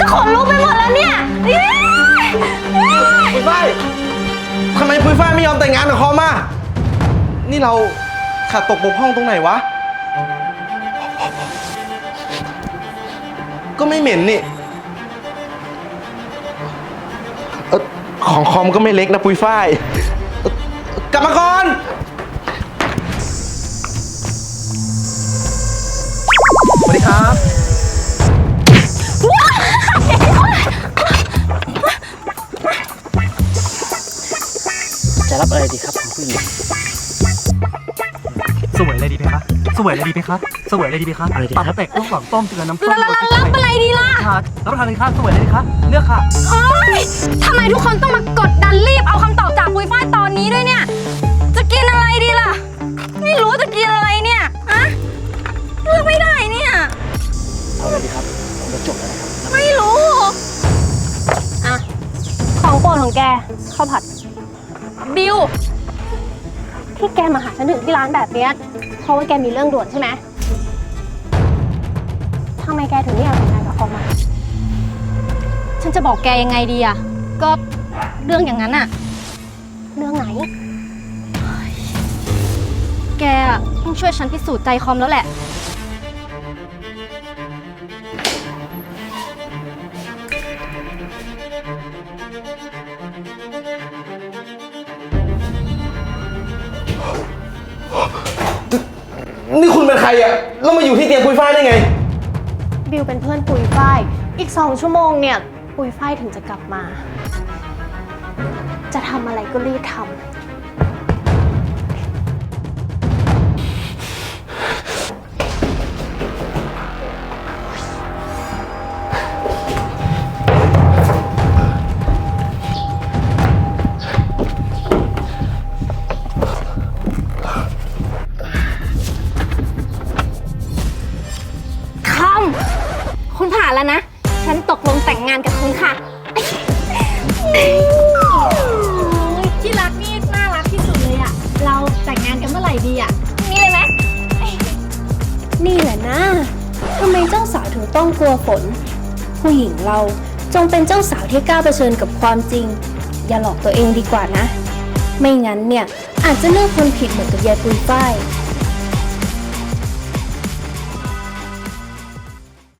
ก็ขนลุกไปหมดแล้วเนี่ยปุ้ยฝ้ายทำไมปุ้ยฝ้ายไม่ยอมแต่งงานกับคอมอะนี่เราขาดตกบกพร่องตรงไหนวะ ก็ไม่เหม็นนี่ของคอมก็ไม่เล็กนะปุ้ยฝ้ายกลับมาก่อน จะรับอะไรดีครับคุณผู้หญิงสวยเลยดีไหมคะสวยเลยดีไหมคะสวยเลยดีไหมคะอะไรดีปลาครับเป็ดลูกหวังต้มเกลือน้ำส้มแล้วรับอะไรดีล่ะ ค่ะรับประทานเลยค่ะสวยเลยดีคะเลือกค่ะ โอ๊ยทำไมทุกคนต้องมากดดันรีบเอาคำตอบจากปุยฝ้ายตอนนี้ด้วยเนี่ย จะกินอะไรดีล่ะ ไม่รู้จะกินอะไรเนี่ยอะเลือกไม่ได้เนี่ย เอาเลยดีครับผมจะจบแล้วนะครับไม่รู้อะของโปรดของแกข้าวผัด บิวที่แกมาหาฉันถึงที่ร้านแบบเนี้ยเพราะว่าแกมีเรื่องด่วนใช่ไหมทำไมแกถึงไม่อยากแต่งงานกับเขามาฉันจะบอกแกยังไงดีอะก็เรื่องอย่างนั้นอะเรื่องไหน แกอะต้องช่วยฉันพิสูจน์ใจคอมแล้วแหละ นี่คุณเป็นใครอะแล้วมาอยู่ที่เตียงปุยฝ้ายได้ไง บิวเป็นเพื่อนปุยฝ้าย อีกสองชั่วโมงเนี่ย ปุยฝ้ายถึงจะกลับมา จะทำอะไรก็รีบทำ แล้วนะ ฉันตกลงแต่งงานกับคุณค่ะ ที่รักนี่น่ารักที่สุดเลยอะเราแต่งงานกันเมื่อไหร่ดีอะนี่เลยไหมนี่แหละนะทำไมเจ้าสาวถึงต้องกลัวฝน ผู้หญิงเราจงเป็นเจ้าสาวที่กล้าเผชิญกับความจริง อย่าหลอกตัวเองดีกว่านะ ไม่งั้นเนี่ยอาจจะเลือกคนผิดเหมือนกับยายปุยฝ้าย